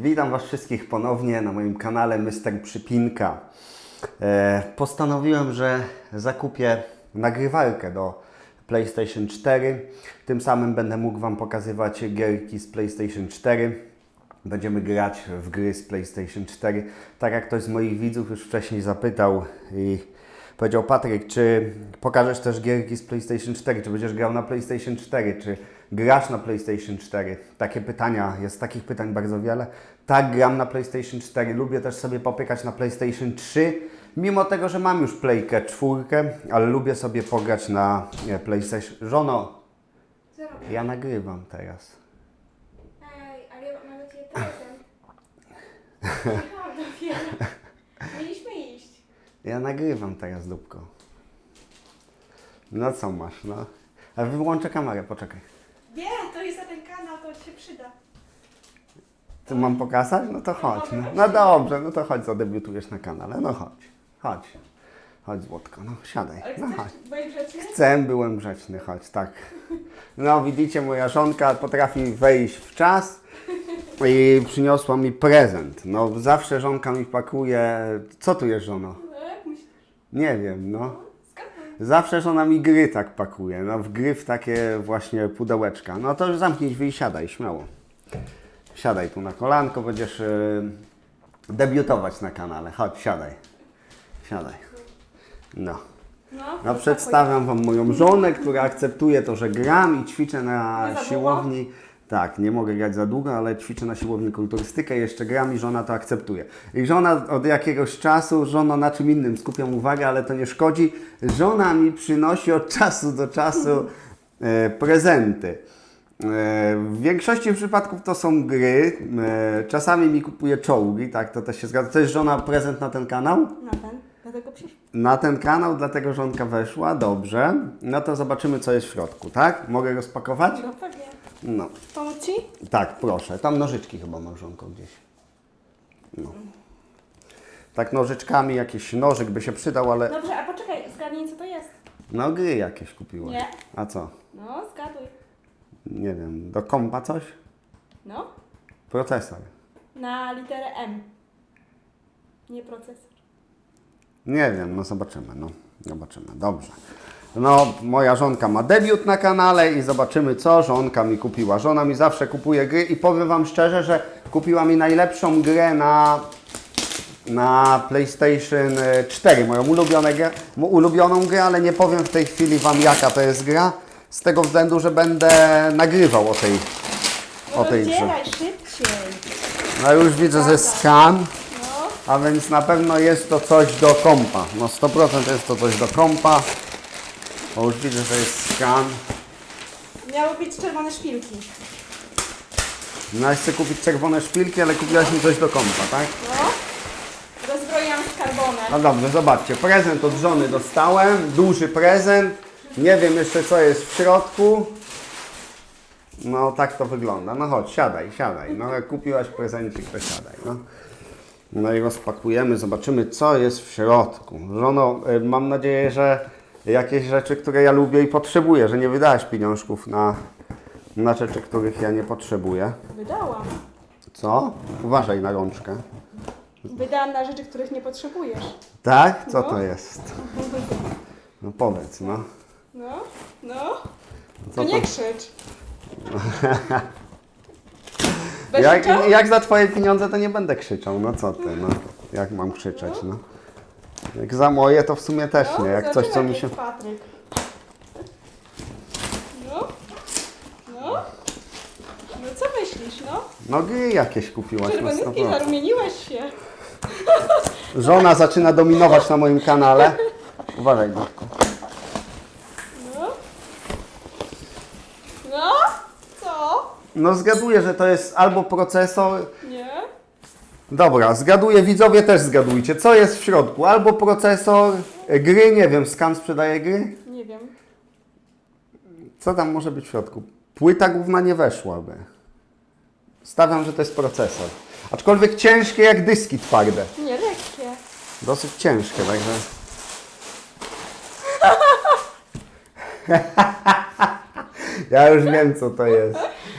Witam Was wszystkich ponownie na moim kanale Mr. Przypinka. E, postanowiłem, że zakupię nagrywarkę do PlayStation 4. Tym samym będę mógł Wam pokazywać gierki z PlayStation 4. Będziemy grać w gry z PlayStation 4. Tak jak ktoś z moich widzów już wcześniej zapytał i powiedział Patryk, czy pokażesz też gierki z PlayStation 4, czy będziesz grał na PlayStation 4, czy grasz na PlayStation 4? Takie pytania, jest takich pytań bardzo wiele. Tak, gram na PlayStation 4, lubię też sobie popykać na PlayStation 3, mimo tego, że mam już Playkę 4, ale lubię sobie pograć na nie, PlayStation... Żono, ja nagrywam teraz. Ej, ale ja mam dla Ciebie prezent. Jechałam dopiero. Mieliśmy iść. Ja nagrywam teraz, dupko. No co masz, no? A wyłączę kamerę, poczekaj. Nie, to jest na ten kanał, to się przyda. Ty mam pokazać? No to chodź. No, no dobrze, no to chodź, zadebiutujesz na kanale. No chodź, chodź. Chodź, Złotko, no siadaj. Ale No chodź. chcesz być grzeczny? Chcę, byłem grzeczny, chodź, tak. No widzicie, moja żonka potrafi wejść w czas i przyniosła mi prezent. No zawsze żonka mi pakuje... Co tu jest, żono? No, jak myślisz? Nie wiem, no. Zawsze żona mi gry tak pakuje, no w gry w takie właśnie pudełeczka. No to już zamknij drzwi i siadaj, śmiało. Siadaj tu na kolanko, będziesz y, debiutować na kanale. Chodź, siadaj. Siadaj. No. No, No przedstawiam Wam moją żonę, która akceptuje to, że gram i ćwiczę na siłowni. Tak, nie mogę grać za długo, ale ćwiczę na siłowni kulturystykę, jeszcze gram i żona to akceptuje. I żona od jakiegoś czasu, żona na czym innym skupiam uwagę, ale to nie szkodzi. Żona mi przynosi od czasu do czasu e, prezenty. E, w większości przypadków to są gry. E, czasami mi kupuje czołgi, tak, to też się zgadza. To jest żona prezent na ten kanał? Na ten, dlatego przyszło. na ten kanał, dlatego żonka weszła, dobrze. No to zobaczymy, co jest w środku, tak? Mogę rozpakować? No pewnie. No, Pomóc Ci? tak, proszę. Tam nożyczki chyba masz żonko gdzieś. No. Tak nożyczkami, jakiś nożyk by się przydał, ale... Dobrze, a poczekaj, zgadnij co to jest. No gry jakieś kupiłaś. Nie. A co? No, zgaduj. Nie wiem, do kompa coś? No, Procesor. na literę M. Nie procesor. Nie wiem, no zobaczymy, no. Zobaczymy, dobrze. No, moja żonka ma debiut na kanale i zobaczymy, co żonka mi kupiła. Żona mi zawsze kupuje gry i powiem Wam szczerze, że kupiła mi najlepszą grę na, na PlayStation 4, moją ulubioną grę, ulubioną grę, ale nie powiem w tej chwili Wam, jaka to jest gra, z tego względu, że będę nagrywał o tej, o tej grze. No już widzę, że skan. No, A więc na pewno jest to coś do kompa. No 100% jest to coś do kompa. Bo już widzę, że jest skan. miały być czerwone szpilki. Ja chcę kupić czerwone szpilki, ale kupiłaś mi coś do kompa, tak? No, rozbrojam skarbonem. No dobrze, zobaczcie. Prezent od żony dostałem. Duży prezent. Nie wiem jeszcze co jest w środku. No tak to wygląda. No chodź, siadaj, siadaj. No jak kupiłaś prezencik, to siadaj. No. No i rozpakujemy, zobaczymy co jest w środku. Żono, y, mam nadzieję, że jakieś rzeczy, które ja lubię i potrzebuję, że nie wydałaś pieniążków na, na rzeczy, których ja nie potrzebuję. Wydałam. Co? Uważaj na rączkę. Wydałam na rzeczy, których nie potrzebujesz. Tak? Co No. to jest? No powiedz, no. No, no. Co To nie krzycz. Bez Jak, jak za twoje pieniądze to nie będę krzyczał, no co ty, no. Jak mam krzyczeć, no. Jak za moje to w sumie też No, nie, jak coś zobaczymy, co mi się... Patryk. No, no. No co myślisz, no? No gry jakieś kupiłaś na Czerwoniutki, 100%. zarumieniłeś się. Żona zaczyna dominować na moim kanale. Uważaj, Dorku. No. No? Co? No zgaduję, że to jest albo procesor... Dobra, zgaduję, widzowie też zgadujcie. Co jest w środku? Albo procesor, e, gry, nie wiem, skan sprzedaje gry? Nie wiem. Co tam może być w środku? Płyta główna nie weszłaby. Stawiam, że to jest procesor. Aczkolwiek ciężkie jak dyski twarde. Nie, lekkie. Dosyć ciężkie, także... ja już wiem, co to jest.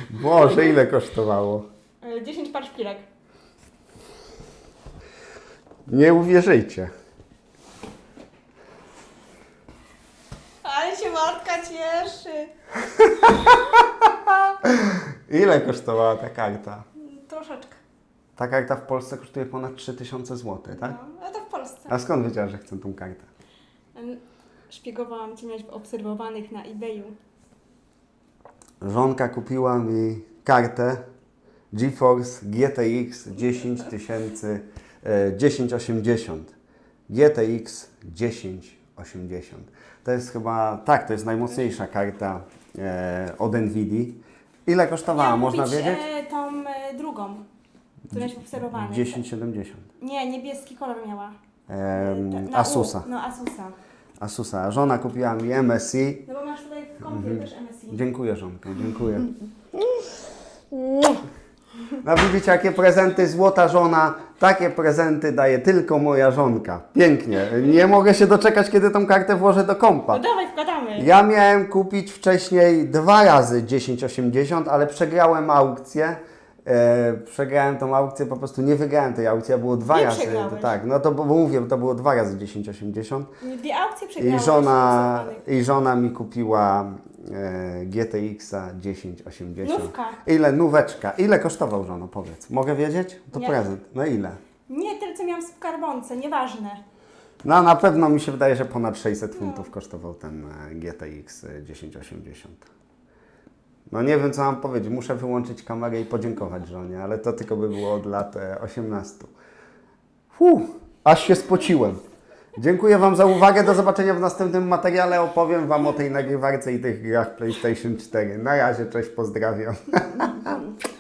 Boże, ile kosztowało? E, 10 par szpilek. Nie uwierzycie. Ale się matka cieszy. Ile kosztowała ta karta? Troszeczkę. Ta karta w Polsce kosztuje ponad 3000 zł, tak? No, ale to w Polsce. A skąd wiedziała, że chcę tą kartę? Szpiegowałam Cię mieć obserwowanych na eBayu. Żonka kupiła mi kartę GeForce GTX 10000 e, 1080. GTX 1080. To jest chyba, tak, to jest najmocniejsza karta e, od Nvidia. Ile kosztowała, Miałam można kupić, wiedzieć? E, tą e, drugą, którą jest obserwowany. 1070. Nie, niebieski kolor miała. Em, E, na Asusa. U, no, Asusa. Asusa. Żona kupiła mi MSI. No bo masz tutaj w kompie też MSI. Dziękuję, żonko, dziękuję. No widzicie, jakie prezenty złota żona, takie prezenty daje tylko moja żonka. Pięknie. Nie mogę się doczekać, kiedy tą kartę włożę do No kompa. dawaj, wkładamy. Ja miałem kupić wcześniej dwa razy 1080, ale przegrałem aukcję. E, przegrałem tą aukcję, po prostu nie wygrałem tej aukcji, a było dwa Nie razy. przegrałeś. Tak, no to bo mówię, to było dwa razy 1080. Dwie aukcje I przegrałam. żona. I żona mi kupiła GTX-a 1080. Nówka. Ile, nóweczka. Ile kosztował żono, powiedz. Mogę wiedzieć? To Nie. prezent. No ile? Nie, tyle co miałam w skarbonce, nieważne. No na pewno mi się wydaje, że ponad 600 funtów kosztował ten e, GTX 1080. No nie wiem, co mam powiedzieć. Muszę wyłączyć kamerę i podziękować żonie, ale to tylko by było od lat e, 18. Fuh, aż się spociłem. Dziękuję Wam za uwagę. Do zobaczenia w następnym materiale. Opowiem Wam o tej nagrywarce i tych grach PlayStation 4. Na razie, cześć, pozdrawiam.